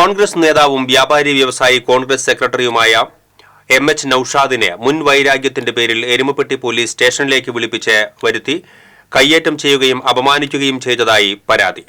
കോൺഗ്രസ് നേതാവും വ്യാപാരി വ്യവസായി കോൺഗ്രസ് സെക്രട്ടറിയുമായ എം എച്ച് നൌഷാദിനെ മുൻ വൈരാഗ്യത്തിന്റെ പേരിൽ എരുമപ്പെട്ടി പോലീസ് സ്റ്റേഷനിലേക്ക് വിളിപ്പിച്ച് വരുത്തി കയ്യേറ്റം ചെയ്യുകയും അപമാനിക്കുകയും ചെയ്തതായി പരാതി.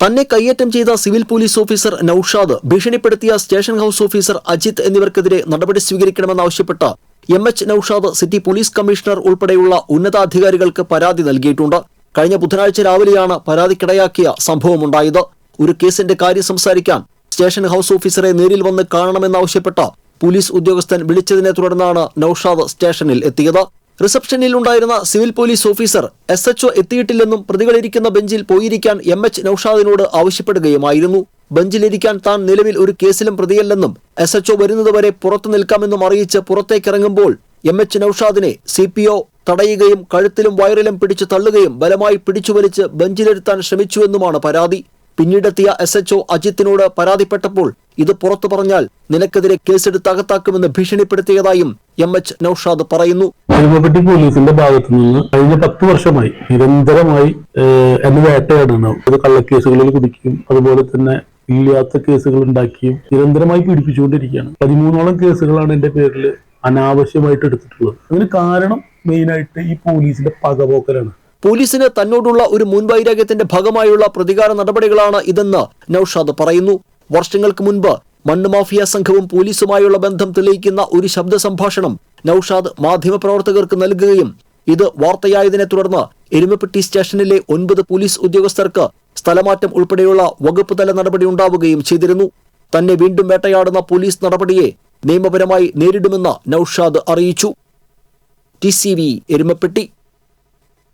തന്നെ കയ്യേറ്റം ചെയ്ത സിവിൽ പോലീസ് ഓഫീസർ നൌഷാദ് ഭീഷണിപ്പെടുത്തിയ സ്റ്റേഷൻ ഹൌസ് ഓഫീസർ അജിത് എന്നിവർക്കെതിരെ നടപടി സ്വീകരിക്കണമെന്നാവശ്യപ്പെട്ട് M H Naushad city police commissioner ഉൾപ്പെടെയുള്ള ഉന്നതാധികാരികൾക്ക് പരാതി നൽകിയിട്ടുണ്ട്. കഴിഞ്ഞ ബുധനാഴ്ച രാവിലെയാണ് പരാതിക്കിടയാക്കിയ സംഭവമുണ്ടായത്. ഒരു കേസിന്റെ കാര്യം സംസാരിക്കാൻ സ്റ്റേഷൻ ഹൌസ് ഓഫീസറെ നേരിൽ വന്ന് കാണണമെന്നാവശ്യപ്പെട്ട പോലീസ് ഉദ്യോഗസ്ഥൻ വിളിച്ചതിനെ തുടർന്നാണ് നൌഷാദ് സ്റ്റേഷനിൽ എത്തിയത്. റിസപ്ഷനിൽ ഉണ്ടായിരുന്ന civil police officer S H O എത്തിയിട്ടില്ലെന്നും പ്രതികളിരിക്കുന്ന ബെഞ്ചിൽ പോയിരിക്കാൻ എം എച്ച് നൌഷാദിനോട് ആവശ്യപ്പെടുകയുമായിരുന്നു. ബെഞ്ചിലിരിക്കാൻ താൻ നിലവിൽ ഒരു കേസിലും പ്രതിയല്ലെന്നും എസ് എച്ച്ഒ വരുന്നതുവരെ പുറത്തു നിൽക്കാമെന്നും അറിയിച്ച് പുറത്തേക്കിറങ്ങുമ്പോൾ എം എച്ച് നൌഷാദിനെ സി പി ഒ തടയുകയും കഴുത്തിലും വയറിലും പിടിച്ചു തള്ളുകയും ബലമായി പിടിച്ചുവലിച്ച് ബെഞ്ചിലിരുത്താൻ ശ്രമിച്ചുവെന്നുമാണ് പരാതി. പിന്നീടെത്തിയ എസ് എച്ച്ഒ അജിത്തിനോട് പരാതിപ്പെട്ടപ്പോൾ ഇത് പുറത്തു പറഞ്ഞാൽ നിനക്കെതിരെ കേസെടുത്ത് അകത്താക്കുമെന്ന് ഭീഷണിപ്പെടുത്തിയതായും എം എച്ച് നൌഷാദ് പറയുന്നു. എരുമപ്പെട്ടി പോലീസിന്റെ ഭാഗത്തു നിന്ന് കഴിഞ്ഞ പത്ത് വർഷമായി നിരന്തരമായി എന്നെ വേട്ടയാടുന്നു അത് കള്ളക്കേസുകളിൽ കുടിക്കുകയും അതുപോലെ തന്നെ ഇല്ലാത്ത കേസുകൾ ഉണ്ടാക്കിയും നിരന്തരമായി പീഡിപ്പിച്ചുകൊണ്ടിരിക്കുകയാണ്. പതിമൂന്നോളം കേസുകളാണ് എന്റെ പേരിൽ അനാവശ്യമായിട്ട് എടുത്തിട്ടുള്ളത്. അതിന് കാരണം മെയിനായിട്ട് ഈ പോലീസിന്റെ പകപോക്കലാണ്. പോലീസിന് തന്നോടുള്ള ഒരു മുൻവൈരാഗ്യത്തിന്റെ ഭാഗമായുള്ള പ്രതികാര നടപടികളാണ് ഇതെന്ന് നൌഷാദ് പറയുന്നു. വർഷങ്ങൾക്ക് മുൻപ് മണ്ണ് മാഫിയ സംഘവും പോലീസുമായുള്ള ബന്ധം തെളിയിക്കുന്ന ഒരു ശബ്ദ സംഭാഷണം നൌഷാദ് മാധ്യമപ്രവർത്തകർക്ക് നൽകുകയും ഇത് വാർത്തയായതിനെ തുടർന്ന് എരുമപ്പെട്ടി സ്റ്റേഷനിലെ ഒൻപത് പോലീസ് ഉദ്യോഗസ്ഥർക്ക് സ്ഥലമാറ്റം ഉൾപ്പെടെയുള്ള വകുപ്പ് തല നടപടി ഉണ്ടാവുകയും ചെയ്തിരുന്നു. തന്നെ വീണ്ടും വേട്ടയാടുന്ന പോലീസ് നടപടിയെ നിയമപരമായി നേരിടുമെന്ന് നൌഷാദ് അറിയിച്ചു. T C V Erumapetty